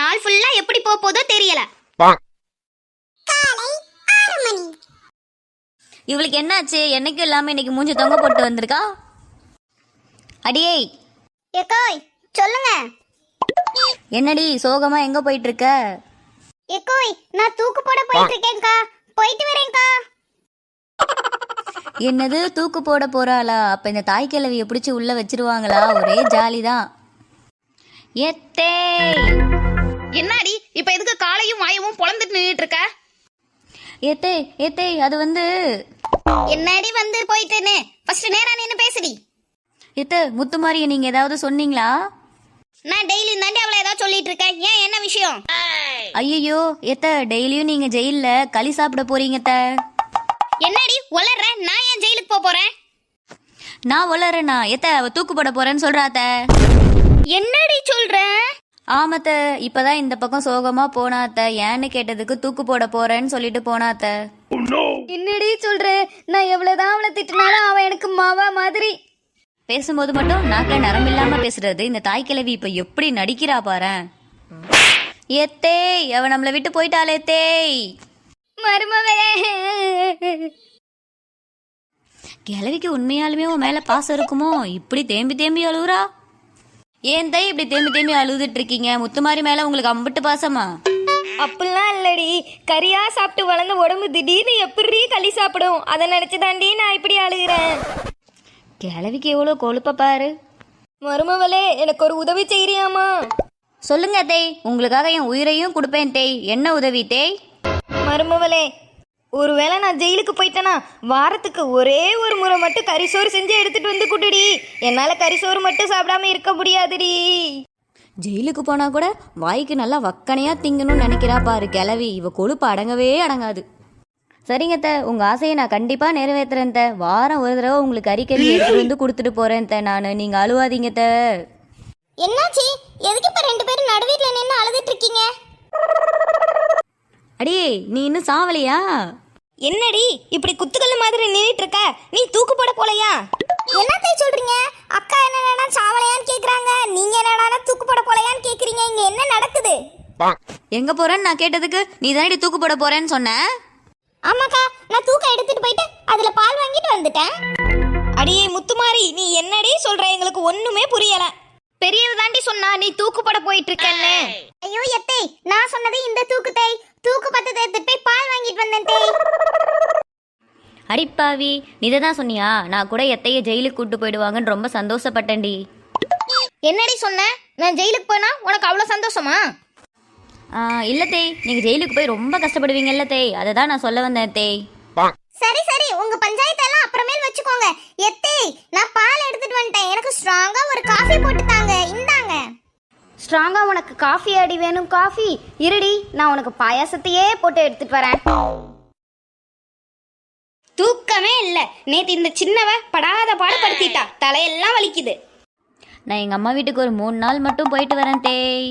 நாள் ஃபுல்லா எப்படி போக போதோ தெரியல இவளுக்கு என்னாச்சு? என்னைக்கும் இல்லாம இன்னைக்கு மூஞ்சி தொங்க போட்டு வந்திருக்கா? அடியே எக்கோய் சொல்லுங்க. என்னடி சோகமா எங்க போயிட்டு இருக்க எக்கோய் நான் தூக்கு போட போயிட்டு இருக்கேன்க்கா போயிட்டு வரேன்க்கா. என்னது தூக்கு போட போறாளா? அப்ப இந்த தாய் கிழவிய பிடிச்சி உள்ள வச்சிருவாங்களா? ஒரே ஜாலி தான் எத்தே. என்னடி? இப்ப எதுக்கு காலையும் வாயவும் பொழந்துட்டு நின்னுட்டு இருக்க? ஏத்தே ஏத்தே அது வந்து என்னடி வந்து போயிட்டுன்னு? ஃபர்ஸ்ட் நேரா நின்னு பேசுடி. ஏத்த முத்துமாரிய நீங்க ஏதாவது சொன்னீங்களா? நான் டெய்லி தாண்டி அவளை ஏதாவது சொல்லிட்டு இருக்கேன் ஏன்? என்ன விஷயம்? ஐயோ ஏத்த டெய்லியும் நீங்க ஜெயில்ல களி சாப்பிட போறீங்க அத்தை. என்னடி? உளற நான் ஏன் ஜெயிலுக்கு போக போறேன்? நான் வளரேனா ஏத்த அவ தூக்கு போட போறேன்னு சொல்றாத்த என்னடி சொல்ற? ஆமத்த இப்பதான் இந்த பக்கம் சோகமா போனாத்த ஏன்னு கேட்டதுக்கு தூக்கு போட போறேன்னு சொல்லிட்டு போனாத்த என்னடி சொல்ற? நான் எவ்வளவுதான் அவளை திட்டினாலும் அவன் எனக்கு மாவா மாதிரி. பேசும்போது மட்டும் நாக்குல நரம் இல்லாம பேசுறது. இந்த தாய் கிழவி இப்ப எப்படி நடிக்கிறா பாரேன் ஏத்தேய் அவ நம்மளை விட்டு போயிட்டாளே தேய் மருமவே. கிழவிக்கு உண்மையாலுமே உன் மேல பாசம் இருக்குமோ? இப்படி தேம்பி தேம்பி அழுகுறா ஏன் தாய் இப்படி தேம்பி தேம்பி அழுதுட்டு இருக்கீங்க முத்துமாரி மேல உங்களுக்கு அம்பிட்டு பாசமா? அப்படிலாம் இல்லடி. கறியா சாப்பிட்டு வளர்ந்த உடம்பு திடீர்னு எப்படி களி சாப்பிடும்? அதை நினைச்சு தாண்டி நான் இப்படி அழுகிறேன். கிழவிக்கு எவ்வளோ கொழுப்ப பாரு. மருமவளே எனக்கு ஒரு உதவி செய்யறியாமா சொல்லுங்க தேய் உங்களுக்காக என் உயிரையும் கொடுப்பேன் தேய் என்ன உதவி தேய் மருமவளே ஒருவேளை நான் ஜெயிலுக்கு போயிட்டேனா வாரத்துக்கு ஒரே ஒரு முறை மட்டும் கறிசோறு செஞ்சு எடுத்துட்டு வந்து குடுடி. என்னால கறிசோறு மட்டும் சாப்பிடாம இருக்க முடியாதுடி. ஜெயிலுக்கு போனா கூட வாய்க்கு நல்லா வக்கனையா திங்கணும்னு நினைக்கிறா பாரு கிளவி இவ கொழுப்பு அடங்கவே அடங்காது. சரிங்க த உங்க ஆசையை நான் கண்டிப்பா நிறைவேத்துறேன் த வாரம் ஒரு தடவை உங்களுக்கு அரிக்கறி எடுத்துட்டு வந்து கொடுத்துட்டு போறேன் த நான். நீங்க அழுவாதீங்க த என்னாச்சு? எதுக்கு இப்ப ரெண்டு பேரும் நடுவீட்ல நின்னு அழுதுட்டு இருக்கீங்க? அடியே நீ இன்னும் சாவலையா? என்னடி இப்படி குத்துக்கல்லு மாதிரி நின்றுட்டு இருக்க நீ தூக்கு போட போலையா? என்னத்தை சொல்றீங்க? அக்கா என்னடா சாவலையான்னு கேக்குறாங்க? நீங்க என்னடா தூக்கு போட போலையான்னு கேக்குறீங்க? இங்க என்ன நடக்குது? எங்க போறேன்னு நான் கேட்டதுக்கு நீ தானடி தூக்கு போட போறேன்னு சொன்ன? ஆமாக்கா நான் தூக்கம் எடுத்துட்டு போயிட்டு அதுல பால் வாங்கிட்டு வந்துட்டேன். அடியே முத்துமாரி நீ என்னடி சொல்ற? எங்களுக்கு ஒண்ணுமே புரியல. பெரியவ தாண்டி சொன்னா நீ தூக்கு போட போயிட்டு இருக்கன்னு. ஐயோ எத்தை நான் சொன்னது இந்த தூக்கு தேய் தூக்கு பத்து எடுத்துட்டு போய் பால் வாங்கிட்டு வந்தேன் தேய் அடிப்பாவி நீ இதை தான் சொன்னியா? நான் கூட எத்தைய ஜெயிலுக்கு கூட்டு போயிடுவாங்கன்னு ரொம்ப சந்தோஷப்பட்டேன்டி. என்னடி சொன்ன? நான் ஜெயிலுக்கு போனா உனக்கு அவ்வளவு சந்தோஷமா? இல்ல தேய் நீங்க ஜெயிலுக்கு போய் ரொம்ப கஷ்டப்படுவீங்கல்ல தேய் அதை தான் நான் சொல்ல வந்தேன் தேய் சரி சரி. உங்க பஞ்சாயத்து எல்லாம் அப்புறமேல் வச்சுக்கோங்க. எத்தை நான் பால் எடுத்துட்டு வந்துட்டேன். எனக்கு ஸ்ட்ராங்கா ஒரு காஃபி போட்டு தாங்க. இந்தாங்க. ஸ்ட்ராங்கா உனக்கு காஃபி அடி வேணும் காஃபி இருடி நான் உனக்கு பாயாசத்தையே போட்டு எடுத்துட்டு வரேன். தூக்கமே இல்ல. நேத்து இந்த சின்னவ படாத பாடுபடுத்திட்டா. தலையெல்லாம் வலிக்குது. நான் எங்க அம்மா வீட்டுக்கு ஒரு மூணு நாள் மட்டும் போயிட்டு வரேன் தேய்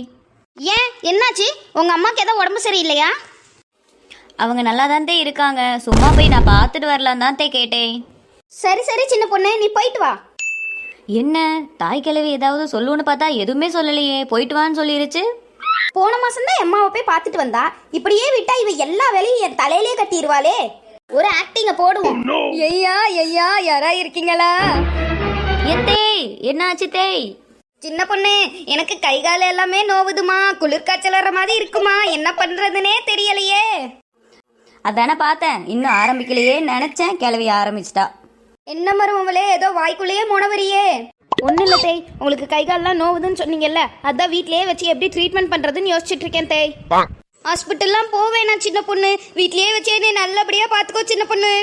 ஏன்? என்னாச்சு? உங்க அம்மாக்கு ஏதோ உடம்பு சரியில்லையா? அவங்க நல்லா தான் தேய் இருக்காங்க. சும்மா போய் நான் பார்த்துட்டு வரலாம் தான் தேய் கேட்டேன். சரி சரி சின்ன பொண்ணு. நீ போயிட்டு வா. என்ன தாய் கிழவி ஏதாவது சொல்லுன்னு பார்த்தா எதுவுமே சொல்லலையே. போயிட்டு வான்னு சொல்லிருச்சு. போன மாசம் தான் அம்மாவை போய் பார்த்துட்டு வந்தா. இப்படியே விட்டா இவ எல்லா வேலையும் என் தலையிலே கட்டிடுவாளே ஒரு ஆக்டிங்க போடுவோம். ஐயா ஐயா யாரா இருக்கீங்களா? எத்தேய் என்னாச்சு தேய் சின்ன பொண்ணு எனக்கு கை கால் எல்லாமே நோவுதுமா. குளிர்காய்ச்சல் வர மாதிரி இருக்குமா? என்ன பண்றதுனே தெரியலையே. அதானே பார்த்தேன். இன்னும் ஆரம்பிக்கலையே நினைச்சேன். கிளவி ஆரம்பிச்சிட்டா. என்ன மருமவளே ஏதோ வாய்க்குள்ளேயே முனவரியே ஒன்றும் இல்லை தேய் உங்களுக்கு கை கால்லாம் நோவுதுன்னு சொன்னீங்கல்ல அதான் வீட்லயே வச்சு எப்படி ட்ரீட்மெண்ட் பண்றதுன்னு யோசிச்சுட்டு இருக்கேன் தேய். ஹாஸ்பிட்டல்லாம் போவேனா சின்ன பொண்ணு. வீட்லயே வச்சே நீ நல்லபடியா பாத்துக்கோ சின்ன பொண்ணு.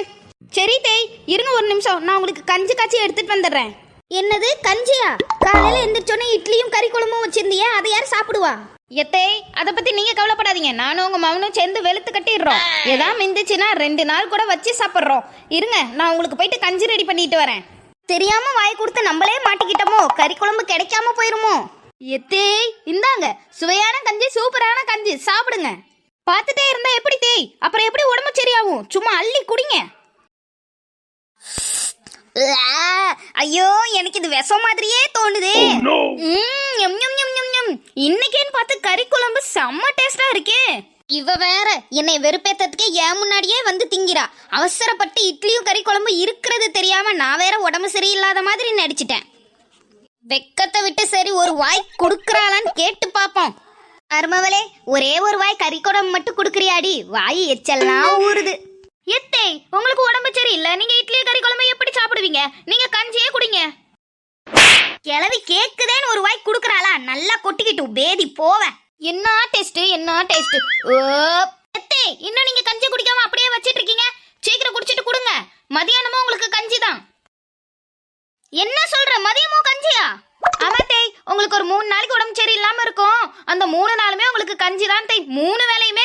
சரி தேய் இருங்க ஒரு நிமிஷம் நான் உங்களுக்கு கஞ்சி காய்ச்சி எடுத்துட்டு வந்துடுறேன். என்னது கஞ்சியா? காலையில எந்திரிச்சோன்னே இட்லியும் கறி குழம்பும் வச்சிருந்தியே அதை யார் சாப்பிடுவா? எத்தே அதை பத்தி நீங்க கவலைப்படாதீங்க. நானும் உங்க மகனும் சேர்ந்து வெளுத்து கட்டிடுறோம். ஏதா மிந்துச்சுன்னா ரெண்டு நாள் கூட வச்சு சாப்பிட்றோம். இருங்க நான் உங்களுக்கு போயிட்டு கஞ்சி ரெடி பண்ணிட்டு வரேன். தெரியாம வாய் கொடுத்து நம்மளே மாட்டிக்கிட்டோமோ? கறி குழம்பு கிடைக்காம போயிருமோ? எத்தே இந்தாங்க. சுவையான கஞ்சி சூப்பரான கஞ்சி. சாப்பிடுங்க. பார்த்துட்டே இருந்தா எப்படி தேய் அப்புறம் எப்படி உடம்பு சரியாகும்? சும்மா அள்ளி குடிங்க. ஐயோ எனக்கு இது விஷம் மாதிரியே தோணுது. இன்னைக்கேன்னு பார்த்து கறி குழம்பு செம்ம டேஸ்டா இருக்கே. இவ வேற என்னை வெறுப்பேத்ததுக்கே ஏன் முன்னாடியே வந்து திங்கிறா. அவசரப்பட்டு இட்லியும் கறி குழம்பு இருக்கிறது தெரியாம நான் வேற உடம்பு சரியில்லாத மாதிரி நடிச்சிட்டேன். வெக்கத்தை விட்டு சரி ஒரு வாய் கொடுக்கறாளான்னு கேட்டு பார்ப்போம். அருமவளே ஒரே ஒரு வாய் கறி குழம்பு மட்டும் கொடுக்குறியாடி? வாய் எச்சல்லாம் ஊறுது. எத்தே உங்களுக்கு உடம்பு சரியில்லை. நீங்க இட்லி கறி குழம்பு எப்படி சாப்பிடுவீங்க? நீங்க கஞ்சியே குடிங்க. கிளவி கேக்குதேன்னு ஒரு வாய் குடுக்கறாளா? நல்லா கொட்டிக்கிட்டு பேதி போவேன். என்ன டேஸ்ட் என்ன டேஸ்ட் எத்தே இன்னும் நீங்க கஞ்சி குடிக்காம அப்படியே வச்சிட்டு இருக்கீங்க சீக்கிரம் குடிச்சிட்டு கொடுங்க. மதியானமும் உங்களுக்கு கஞ்சி தான் என்ன சொல்ற? மதியமும் கஞ்சியா? ஆமா உங்களுக்கு ஒரு மூணு நாளைக்கு உடம்பு சரியில்லாம இருக்கும். அந்த மூணு நாளுமே உங்களுக்கு கஞ்சி தான் தேய் மூணு வேளையுமே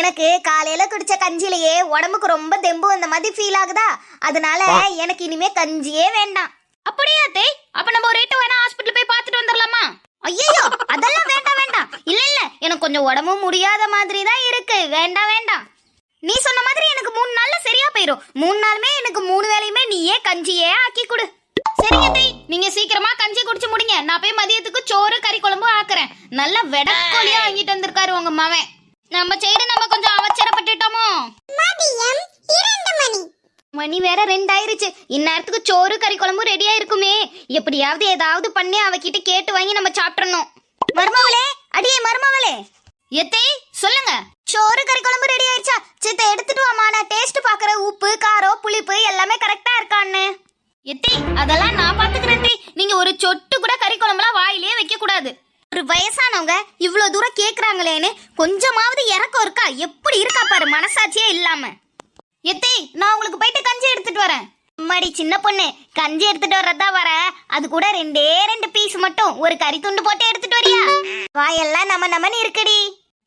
எனக்கு காலையில குடிச்ச கஞ்சிலேயே உடம்புக்கு ரொம்ப தெம்பு வந்த மாதிரி ஃபீல் ஆகுதா? அதனால எனக்கு இனிமே கஞ்சியே வேண்டாம். அப்படியா தேய்? அப்ப நம்ம ஒரு ரேட்டு வேணா ஹாஸ்பிட்டல் போய் பார்த்துட்டு வந்துடலாமா ஐயோ அதெல்லாம் வேண்டாம் வேண்டாம். இல்ல இல்ல எனக்கு கொஞ்சம் உடம்பு முடியாத மாதிரி தான் இருக்கு. வேண்டாம் வேண்டாம். நீ சொன்ன மாதிரி எனக்கு மூணு நாள்ல சரியா போயிரும். மூணு நாளுமே எனக்கு மூணு வேளையுமே நீயே கஞ்சியே ஆக்கி கொடு. சரிங்க தேய். நீங்க சீக்கிரமா கஞ்சி குடிச்சு முடிங்க. நான் போய் மதியத்துக்கு சோறு கறி குழம்பு ஆக்குறேன். நல்ல வெடக்கோழியா வாங்கிட்டு வந்திருக்காரு உங்க மவன் நம்ம சைடு நம்ம கொஞ்சம் அவசரப்பட்டுட்டோமோ? மதியம் இரண்டு மணி. மணி வேற ரெண்டாயிருச்சு. இந்நேரத்துக்கு சோறு கறி குழம்பு ரெடியா இருக்குமே எப்படியாவது ஏதாவது பண்ணி அவகிட்ட கேட்டு வாங்கி நம்ம சாப்பிட்றணும் மருமவளே அடியே மருமவளே எத்தே சொல்லுங்க. சோறு கறி குழம்பு ரெடி ஆயிடுச்சா சித்த எடுத்துட்டு வாமா நான் டேஸ்ட் பாக்குறேன் உப்பு காரம் புளிப்பு எல்லாமே கரெக்டா இருக்கான்னு எத்தே அதெல்லாம் நான் பாத்துக்கிறேன் நீங்க ஒரு சொட்டு கூட கறி குழம்புலாம் வாயிலே வைக்க கூடாது ஒரு வயசானவங்க இவ்வளோ தூரம் கேட்குறாங்களேன்னு கொஞ்சமாவது இறக்கம் இருக்கா? எப்படி இருக்கா பாரு மனசாட்சியே இல்லாம. எத்தே நான் உங்களுக்கு போயிட்டு கஞ்சி எடுத்துட்டு வரேன். அம்மாடி சின்ன பொண்ணு கஞ்சி எடுத்துட்டு வர்றதா வர. அது கூட ரெண்டே ரெண்டு பீஸ் மட்டும். ஒரு கறி துண்டு போட்டு எடுத்துட்டு வரியா? வாயெல்லாம் நம்ம நம்மன்னு இருக்குடி.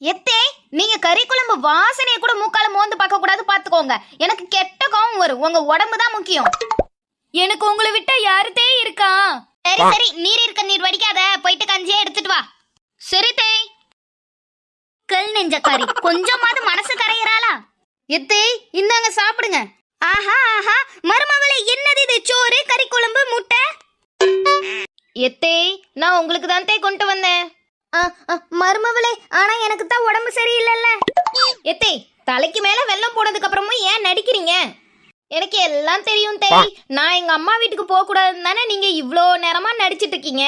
எத்தே நீங்க கறி குழம்பு வாசனையை கூட மூக்கால மோந்து பார்க்க கூடாது பாத்துக்கோங்க எனக்கு கெட்ட கோவம் வரும். உங்க உடம்பு தான் முக்கியம். எனக்கு உங்களை விட்டா யாருதே இருக்கா? சரி சரி. நீர் இருக்க நீர் வடிக்காத. போயிட்டு கஞ்சியே எடுத்துட்டு வா. சரி தேய் கல் நெஞ்சக்காரி. கொஞ்சமாவது மனசு கரையிறாளா? எத்தே இந்தாங்க சாப்பிடுங்க. ஆஹா ஆஹா. மருமவளே என்னது இது? சோறு கறி குழம்பு முட்டை? எத்தே நான் உங்களுக்கு தான் தே கொண்டு வந்தேன். மருமவளே ஆனா எனக்கு தான் உடம்பு சரியில்லைல்ல. எத்தே தலைக்கு மேல வெள்ளம் போனதுக்கு அப்புறமும் ஏன் நடிக்கிறீங்க? எனக்கு எல்லாம் தெரியும் தேய். நான் எங்க அம்மா வீட்டுக்கு போக கூடாதுன்னு தானே நீங்க இவ்ளோ நேரமா நடிச்சிட்டு இருக்கீங்க?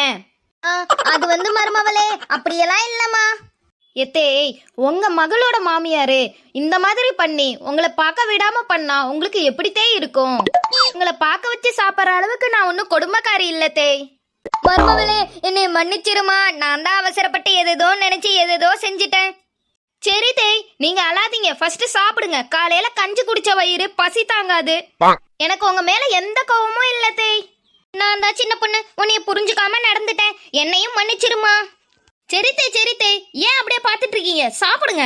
அது வந்து மருமவளே அப்படியெல்லாம் இல்லம்மா. எத்தேய் உங்க மகளோட மாமியாரு இந்த மாதிரி பண்ணி உங்களை பார்க்க விடாம பண்ணா உங்களுக்கு எப்படித்தே இருக்கும்? உங்களை பார்க்க வச்சு சாப்பிட்ற அளவுக்கு நான் ஒன்றும் கொடுமைக்காரி இல்ல தேய். மருமவளே என்னை மன்னிச்சிருமா. நான் தான் அவசரப்பட்டு எதேதோ நினைச்சு எதேதோ செஞ்சிட்டேன். சரி தேய் நீங்க அழாதீங்க. ஃபர்ஸ்ட் சாப்பிடுங்க. காலையில கஞ்சி குடிச்ச வயிறு பசி தாங்காது. எனக்கு உங்க மேல எந்த கோவமும் இல்ல தேய் நான் தான் சின்ன பொண்ணு. உன்னைய புரிஞ்சுக்காம நடந்துட்டேன். என்னையும் மன்னிச்சிருமா? சரி தேய் சரி தேய் ஏன் அப்படியே பார்த்துட்டு இருக்கீங்க? சாப்பிடுங்க.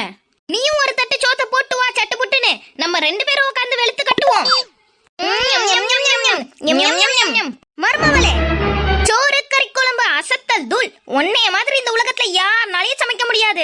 நீயும் ஒரு தட்டு சோத்த போட்டு வா சட்டு புட்டுன்னு. நம்ம ரெண்டு பேரும் உட்காந்து வெளுத்து கட்டுவோம். ம், ஞம், ஞம், ஞம், ஞம், ஞம். ஞம், ஞம், ஞம், ஞம், ஞம். மருமகளே சோறு கறி குழம்பு அசத்தல் தூள். உன்னைய மாதிரி இந்த உலகத்துல யாருனாலையும் சமைக்க முடியாது.